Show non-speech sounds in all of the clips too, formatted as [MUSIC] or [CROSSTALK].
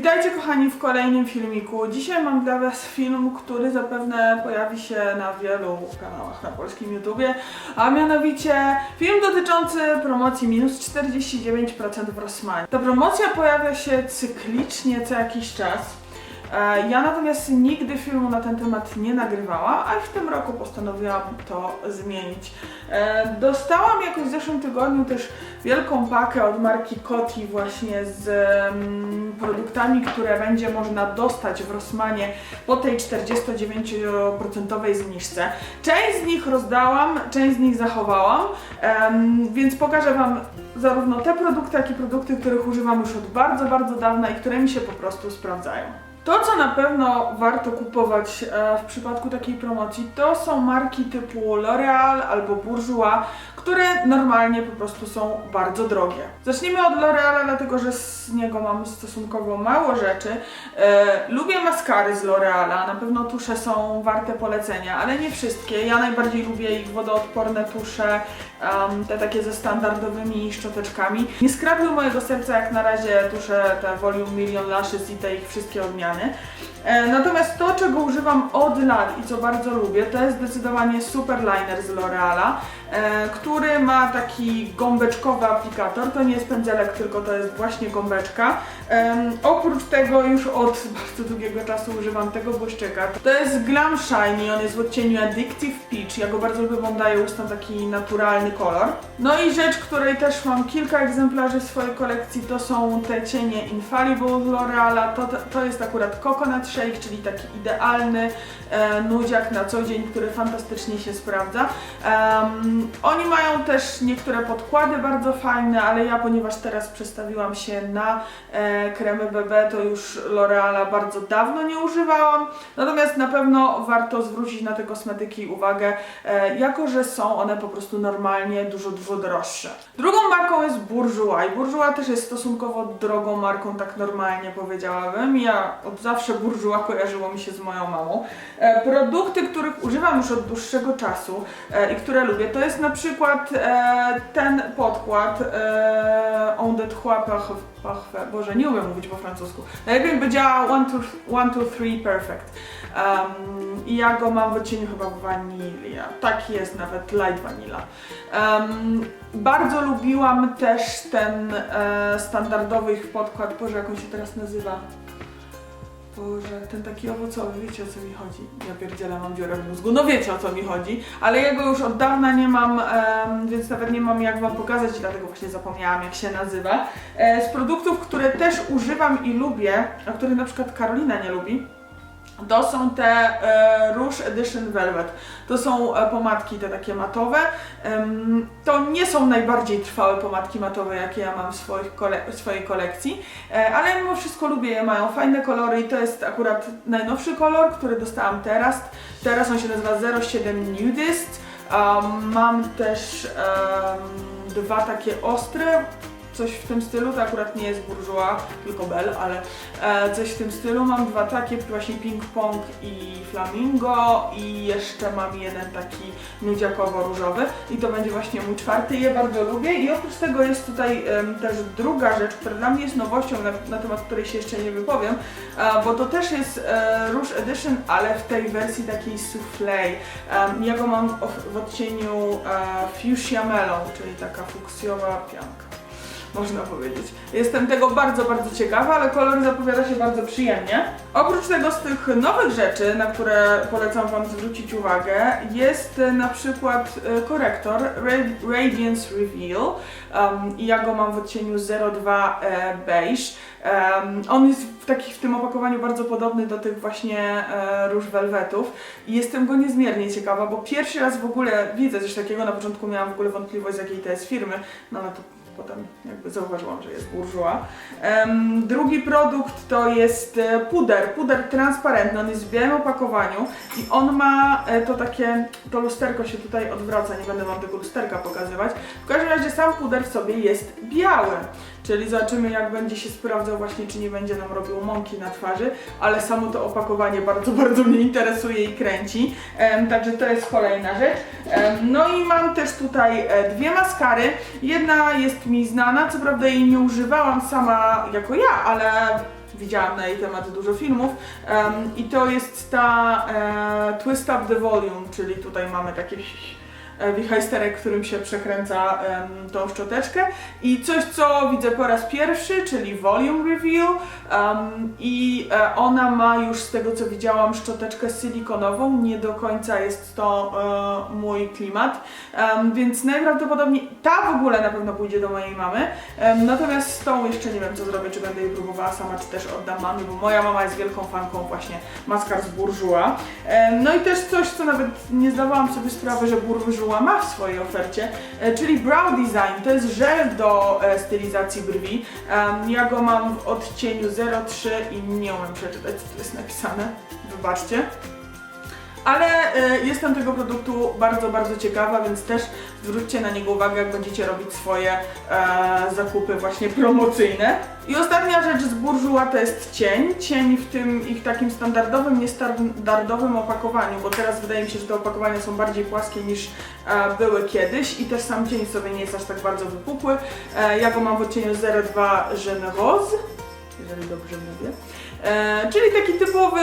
Witajcie kochani w kolejnym filmiku. Dzisiaj mam dla Was film, który zapewne pojawi się na wielu kanałach na polskim YouTubie, a mianowicie film dotyczący promocji minus 49% w Rossmanie. Ta promocja pojawia się cyklicznie co jakiś czas. E, Ja natomiast nigdy filmu na ten temat nie nagrywałam, a w tym roku postanowiłam to zmienić. E, Dostałam jakoś w zeszłym tygodniu też wielką pakę od marki Coty właśnie z mm, produktami, które będzie można dostać w Rossmanie po tej 49% zniżce. Część z nich rozdałam, część z nich zachowałam, więc pokażę Wam zarówno te produkty, jak i produkty, których używam już od bardzo, bardzo dawna i które mi się po prostu sprawdzają. To, co na pewno warto kupować e, w przypadku takiej promocji, to są marki typu L'Oreal albo Bourjois, które normalnie po prostu są bardzo drogie. Zacznijmy od L'Oreala, dlatego że z niego mam stosunkowo mało rzeczy. E, lubię maskary z L'Oreala, na pewno tusze są warte polecenia, ale nie wszystkie. Ja najbardziej lubię ich wodoodporne tusze, te takie ze standardowymi szczoteczkami. Nie skrapił mojego serca jak na razie tusze te Volume Million Lashes i te ich wszystkie odmiany. E, Natomiast to, czego używam od lat i co bardzo lubię, to jest zdecydowanie Super Liner z L'Oreala, który ma taki gąbeczkowy aplikator. To nie jest pędzelek, tylko to jest właśnie gąbeczka. Oprócz tego już od [LAUGHS] bardzo długiego czasu używam tego błyszczyka. To jest Glam Shiny, on jest w odcieniu Addictive Peach. Ja go bardzo lubię, bo on daje ustom taki naturalny kolor. No i rzecz, której też mam kilka egzemplarzy w swojej kolekcji, to są te cienie Infallible z L'Oreala. To, to jest akurat Coconut Shake, czyli taki idealny e, nudziak na co dzień, który fantastycznie się sprawdza. Em, oni mają też niektóre podkłady bardzo fajne, ale ja, ponieważ teraz przestawiłam się na e, kremy BB, to już L'Oreala bardzo dawno nie używałam. Natomiast na pewno warto zwrócić na te kosmetyki uwagę, e, jako że są one po prostu normalnie dużo, dużo droższe. Drugą marką jest Bourjois i Bourjois też jest stosunkowo drogą marką, tak normalnie powiedziałabym. Ja od zawsze Bourjois kojarzyło mi się z moją mamą. E, produkty, których używam już od dłuższego czasu e, i które lubię, to jest na przykład e, ten podkład e, On de Trois Parfum, Boże, nie umiem mówić po francusku. Najlepiej by działał 1, 2, 3 Perfect. Um, I ja go mam w odcieniu chyba wanilia. Tak jest, nawet light vanilla. Um, bardzo lubiłam też ten e, standardowy ich podkład, Boże, jak on się teraz nazywa? Boże, ten taki owocowy, wiecie o co mi chodzi? Ja pierdzielę, mam dziurę w mózgu, no wiecie o co mi chodzi, ale ja go już od dawna nie mam, więc nawet nie mam jak wam pokazać, dlatego właśnie zapomniałam jak się nazywa. E, z produktów, które też używam i lubię, a których na przykład Karolina nie lubi, to są te e, Rouge Edition Velvet. To są e, pomadki te takie matowe. To nie są najbardziej trwałe pomadki matowe, jakie ja mam w, swoich swojej kolekcji, e, ale mimo wszystko lubię je, mają fajne kolory i to jest akurat najnowszy kolor, który dostałam teraz. Teraz on się nazywa 07 Nudist. Mam też dwa takie ostre, coś w tym stylu, to akurat nie jest Bourjois, tylko Bell, ale e, coś w tym stylu. Mam dwa takie, właśnie Ping Pong i Flamingo i jeszcze mam jeden taki nudziakowo-różowy i to będzie właśnie mój czwarty, je bardzo lubię i oprócz tego jest tutaj em, też druga rzecz, która dla mnie jest nowością, na, na temat której się jeszcze nie wypowiem, e, bo to też jest e, Rouge Edition, ale w tej wersji takiej soufflé. Em, ja go mam w- w odcieniu e, Fuchsia Melon, czyli taka fuksjowa pianka można powiedzieć. Jestem tego bardzo, bardzo ciekawa, ale kolor zapowiada się bardzo przyjemnie. Oprócz tego z tych nowych rzeczy, na które polecam Wam zwrócić uwagę, jest e, na przykład e, korektor Ra- Radiance Reveal um, i ja go mam w odcieniu 02 e, beige. Um, on jest w, taki, w tym opakowaniu bardzo podobny do tych właśnie e, róż velvetów i jestem go niezmiernie ciekawa, bo pierwszy raz w ogóle widzę coś takiego, na początku miałam w ogóle wątpliwość z jakiej to jest firmy, no ale to potem jakby zauważyłam, że jest. Em, drugi produkt to jest e, puder, puder transparentny, on jest w białym opakowaniu i on ma e, to takie, to lusterko się tutaj odwraca, nie będę wam tego lusterka pokazywać. W każdym razie sam puder w sobie jest biały, czyli zobaczymy jak będzie się sprawdzał właśnie, czy nie będzie nam robił mąki na twarzy, ale samo to opakowanie bardzo, bardzo mnie interesuje i kręci, także to jest kolejna rzecz. No i mam też tutaj e, dwie maskary, jedna jest mi znana, co prawda jej nie używałam sama jako ja, ale widziałam na jej temat dużo filmów. Em, i to jest ta e, Twist Up the Volume, czyli tutaj mamy takie wichajsterek, którym się przekręca em, tą szczoteczkę. I coś, co widzę po raz pierwszy, czyli Volume Reveal em, i e, ona ma już z tego, co widziałam, szczoteczkę silikonową, nie do końca jest to e, mój klimat, em, więc najprawdopodobniej ta w ogóle na pewno pójdzie do mojej mamy, em, natomiast z tą jeszcze nie wiem, co zrobię, czy będę jej próbowała sama, czy też oddam mamie, bo moja mama jest wielką fanką właśnie maskar z Bourjois. Em, No i też coś, co nawet nie zdawałam sobie sprawy, że Bourjois ma w swojej ofercie, e, czyli Brow Design. To jest żel do e, stylizacji brwi. Ja go mam w odcieniu 03 i nie umiem przeczytać, co tu jest napisane. Wybaczcie. Ale e, jestem tego produktu bardzo, bardzo ciekawa, więc też zwróćcie na niego uwagę, jak będziecie robić swoje e, zakupy właśnie promocyjne. I ostatnia rzecz z Bourjois to jest cień. Cień w tym ich takim standardowym, niestandardowym opakowaniu, bo teraz wydaje mi się, że te opakowania są bardziej płaskie niż e, były kiedyś i też sam cień sobie nie jest aż tak bardzo wypukły. E, ja go mam w odcieniu 02 Jeune Rose, jeżeli dobrze mówię. E, czyli taki typowy,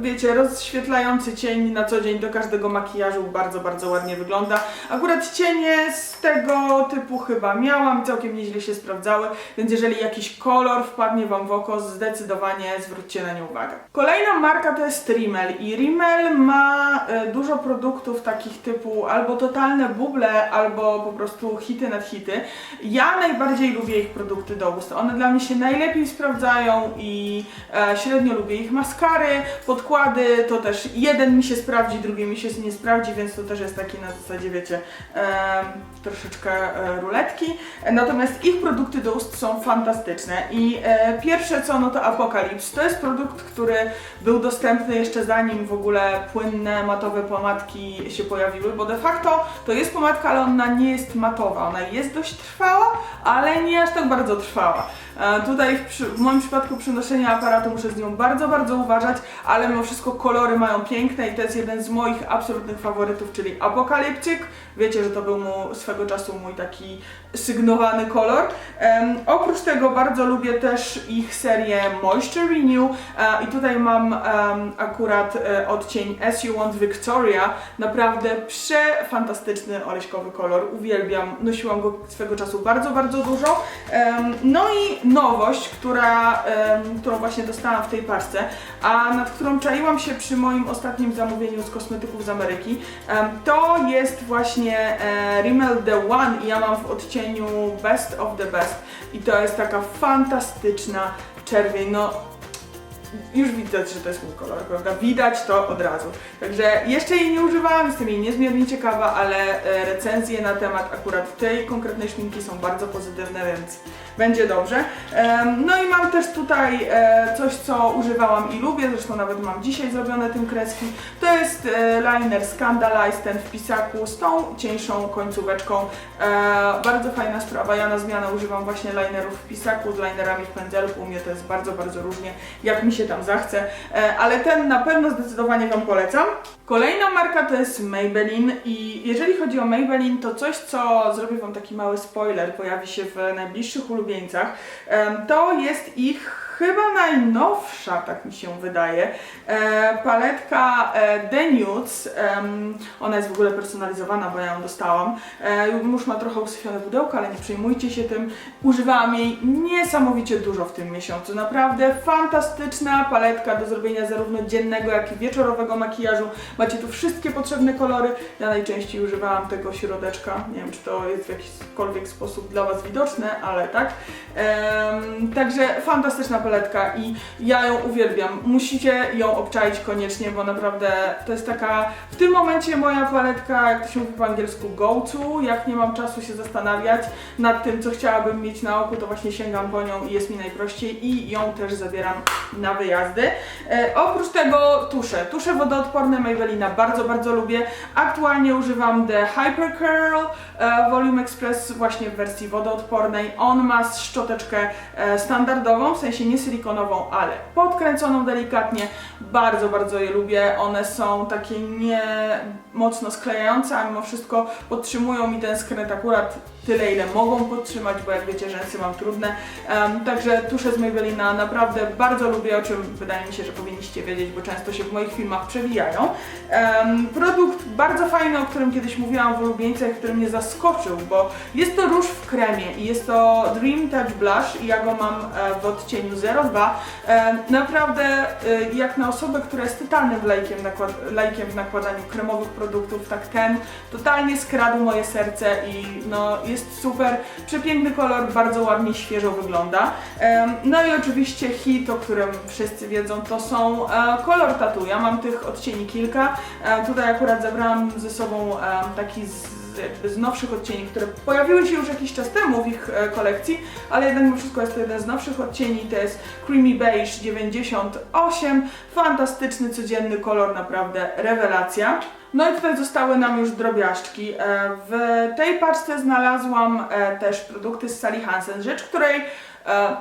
wiecie, rozświetlający cień na co dzień do każdego makijażu, bardzo, bardzo ładnie wygląda. Akurat cienie z tego typu chyba miałam, całkiem nieźle się sprawdzały, więc jeżeli jakiś kolor wpadnie Wam w oko, zdecydowanie zwróćcie na nie uwagę. Kolejna marka to jest Rimmel i Rimmel ma e, dużo produktów takich typu albo totalne buble, albo po prostu hity nad hity. Ja najbardziej lubię ich produkty do ust. One dla mnie się najlepiej sprawdzają i e, średnio lubię ich maskary, podkłady, to też jeden mi się sprawdzi, drugi mi się nie sprawdzi, więc to też jest taki na zasadzie, wiecie, em, troszeczkę e, ruletki. E, Natomiast ich produkty do ust są fantastyczne i e, pierwsze co, no to Apocalypse. To jest produkt, który był dostępny jeszcze zanim w ogóle płynne, matowe pomadki się pojawiły, bo de facto to jest pomadka, ale ona nie jest matowa. Ona jest dość trwała, ale nie aż tak bardzo trwała. E, Tutaj w, w moim przypadku przy noszeniu aparatu muszę z nią bardzo, bardzo uważać, ale mimo wszystko kolory mają piękne i to jest jeden z moich absolutnych faworytów, czyli Apokaliptyk. Wiecie, że to był mu swego czasu mój taki sygnowany kolor. Em, oprócz tego bardzo lubię też ich serię Moisture Renew e, i tutaj mam em, akurat e, odcień As You Want Victoria. Naprawdę przefantastyczny oleśkowy kolor, uwielbiam. Nosiłam go swego czasu bardzo, bardzo dużo. Em, no i nowość, która, em, którą właśnie dostałam w tej paczce, a nad którą czaiłam się przy moim ostatnim zamówieniu z kosmetyków z Ameryki, em, to jest właśnie e, Rimmel The One i ja mam w odcieniu Best of the Best. I to jest taka fantastyczna czerwień, no już widać, że to jest mój kolor, prawda? Widać to od razu. Także jeszcze jej nie używałam, jestem jej niezmiernie ciekawa, ale e, recenzje na temat akurat tej konkretnej szminki są bardzo pozytywne, więc będzie dobrze. No i mam też tutaj e, coś, co używałam i lubię, zresztą nawet mam dzisiaj zrobione tym kreski. To jest e, liner Scandalize, ten w pisaku z tą cieńszą końcóweczką. Bardzo fajna sprawa, ja na zmianę używam właśnie linerów w pisaku z linerami w pędzelku, u mnie to jest bardzo, bardzo różnie, jak mi się tam zachce, E, ale ten na pewno zdecydowanie Wam polecam. Kolejna marka to jest Maybelline i jeżeli chodzi o Maybelline, to coś, co zrobię Wam taki mały spoiler, pojawi się w najbliższych ulubieńcach, to jest ich chyba najnowsza, tak mi się wydaje, e, paletka e, The Nudes. Ona jest w ogóle personalizowana, bo ja ją dostałam. E, już ma trochę usyfione pudełko, ale nie przejmujcie się tym. Używałam jej niesamowicie dużo w tym miesiącu. Naprawdę fantastyczna paletka do zrobienia zarówno dziennego, jak i wieczorowego makijażu. Macie tu wszystkie potrzebne kolory. Ja najczęściej używałam tego środeczka. Nie wiem, czy to jest w jakikolwiek sposób dla Was widoczne, ale tak. Także fantastyczna paletka i ja ją uwielbiam. Musicie ją obczaić koniecznie, bo naprawdę to jest taka w tym momencie moja paletka, jak to się mówi po angielsku, go to. Jak nie mam czasu się zastanawiać nad tym, co chciałabym mieć na oku, to właśnie sięgam po nią i jest mi najprościej i ją też zabieram na wyjazdy. E, oprócz tego tusze. Tusze wodoodporne Maybellina bardzo, bardzo lubię. Aktualnie używam The Hyper Curl e, Volume Express właśnie w wersji wodoodpornej. On ma szczoteczkę e, standardową, w sensie nie silikonową, ale podkręconą delikatnie. Bardzo, bardzo je lubię. One są takie nie mocno sklejające, a mimo wszystko podtrzymują mi ten skręt akurat tyle, ile mogą podtrzymać, bo jak wiecie, rzęsy mam trudne. Em, także tusze z Maybellina naprawdę bardzo lubię, o czym wydaje mi się, że powinniście wiedzieć, bo często się w moich filmach przewijają. Em, produkt bardzo fajny, o którym kiedyś mówiłam w ulubieńcach, który mnie zaskoczył, bo jest to róż w kremie i jest to Dream Touch Blush i ja go mam e, w odcieniu 02. E, naprawdę e, jak na osobę, która jest totalnym lajkiem, nakład, lajkiem w nakładaniu kremowych produktów, tak ten totalnie skradł moje serce i no, jest super, przepiękny kolor, bardzo ładnie, świeżo wygląda. No i oczywiście hit, o którym wszyscy wiedzą, to są e, kolor tatu. Ja mam tych odcieni kilka. E, Tutaj akurat zabrałam ze sobą taki z z nowszych odcieni, które pojawiły się już jakiś czas temu w ich e, kolekcji, ale jednak mimo wszystko jest to jeden z nowszych odcieni, to jest Creamy Beige 98, fantastyczny, codzienny kolor, naprawdę rewelacja. No i tutaj zostały nam już drobiażdżki. E, W tej paczce znalazłam e, też produkty z Sally Hansen, rzecz której e,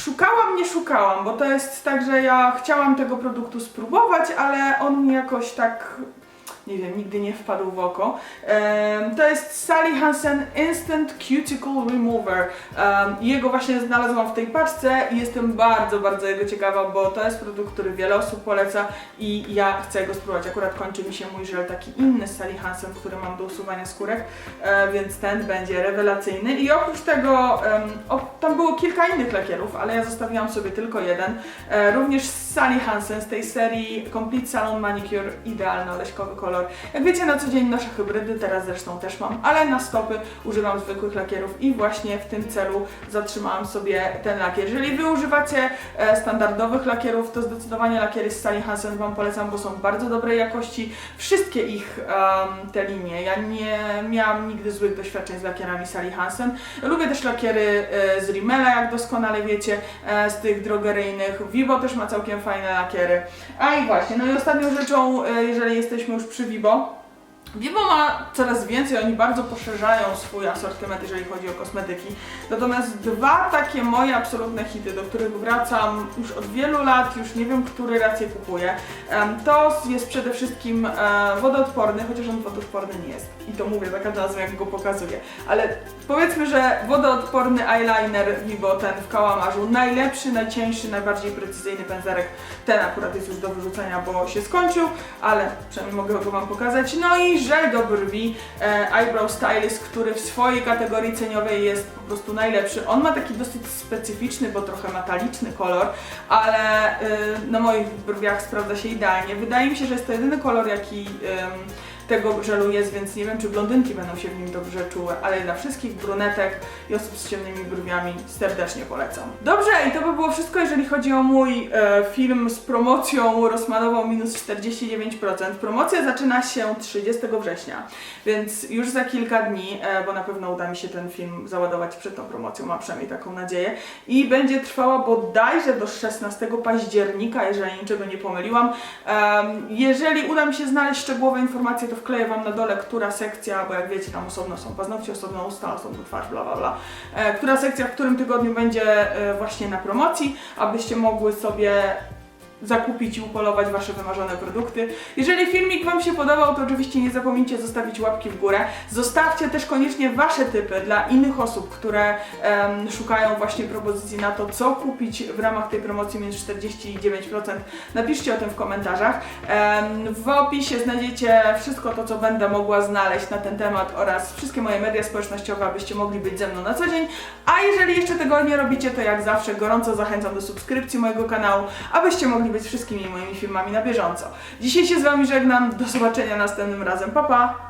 szukałam, nie szukałam, bo to jest tak, że ja chciałam tego produktu spróbować, ale on mi jakoś tak nie wiem, nigdy nie wpadł w oko. Em, to jest Sally Hansen Instant Cuticle Remover. Em, jego właśnie znalazłam w tej paczce i jestem bardzo, bardzo jego ciekawa, bo to jest produkt, który wiele osób poleca i ja chcę go spróbować. Akurat kończy mi się mój żel taki inny z Sally Hansen, który mam do usuwania skórek, e, więc ten będzie rewelacyjny. I oprócz tego, o, tam było kilka innych lakierów, ale ja zostawiłam sobie tylko jeden. E, również z Sally Hansen z tej serii Complete Salon Manicure, idealny oleśkowy kolor. Jak wiecie, na co dzień noszę hybrydy, teraz zresztą też mam, ale na stopy używam zwykłych lakierów i właśnie w tym celu zatrzymałam sobie ten lakier. Jeżeli Wy używacie e, standardowych lakierów, to zdecydowanie lakiery z Sally Hansen Wam polecam, bo są bardzo dobrej jakości. Wszystkie ich em, te linie. Ja nie miałam nigdy złych doświadczeń z lakierami Sally Hansen. Lubię też lakiery e, z Rimmela, jak doskonale wiecie, e, z tych drogeryjnych. Vivo też ma całkiem fajne lakiery. A i właśnie, no i ostatnią rzeczą, e, jeżeli jesteśmy już przy Vivo, Vivo ma coraz więcej, oni bardzo poszerzają swój asortyment, jeżeli chodzi o kosmetyki. Natomiast dwa takie moje absolutne hity, do których wracam już od wielu lat, już nie wiem, który raz je kupuję, to jest przede wszystkim e, wodoodporny, chociaż on wodoodporny nie jest. I to mówię, taka nazwa, jak go pokazuję. Ale powiedzmy, że wodoodporny eyeliner Vivo, ten w kałamarzu, najlepszy, najcieńszy, najbardziej precyzyjny pędzerek. Ten akurat jest już do wyrzucenia, bo się skończył, ale przynajmniej mogę go Wam pokazać. No i żel do brwi e, Eyebrow Stylist, który w swojej kategorii ceniowej jest po prostu najlepszy. On ma taki dosyć specyficzny, bo trochę metaliczny kolor, ale y, na moich brwiach sprawdza się idealnie. Wydaje mi się, że jest to jedyny kolor, jaki tego żelu jest, więc nie wiem, czy blondynki będą się w nim dobrze czuły, ale dla wszystkich brunetek i osób z ciemnymi brwiami serdecznie polecam. Dobrze, i to by było wszystko, jeżeli chodzi o mój e, film z promocją Rosmanową minus 49%. Promocja zaczyna się 30 września, więc już za kilka dni, e, bo na pewno uda mi się ten film załadować przed tą promocją, mam przynajmniej taką nadzieję, i będzie trwała bodajże do 16 października, jeżeli niczego nie pomyliłam. Em, jeżeli uda mi się znaleźć szczegółowe informacje, to wkleję Wam na dole, która sekcja, bo jak wiecie, tam osobno są paznokcie, osobno usta, osobno twarz, bla bla bla. E, która sekcja w którym tygodniu będzie e, właśnie na promocji, abyście mogły sobie zakupić i upolować Wasze wymarzone produkty. Jeżeli filmik Wam się podobał, to oczywiście nie zapomnijcie zostawić łapki w górę. Zostawcie też koniecznie Wasze typy dla innych osób, które szukają właśnie propozycji na to, co kupić w ramach tej promocji minus 49%. Napiszcie o tym w komentarzach. W opisie znajdziecie wszystko to, co będę mogła znaleźć na ten temat oraz wszystkie moje media społecznościowe, abyście mogli być ze mną na co dzień. A jeżeli jeszcze tego nie robicie, to jak zawsze gorąco zachęcam do subskrypcji mojego kanału, abyście mogli być wszystkimi moimi filmami na bieżąco. Dzisiaj się z Wami żegnam, do zobaczenia następnym razem, pa pa!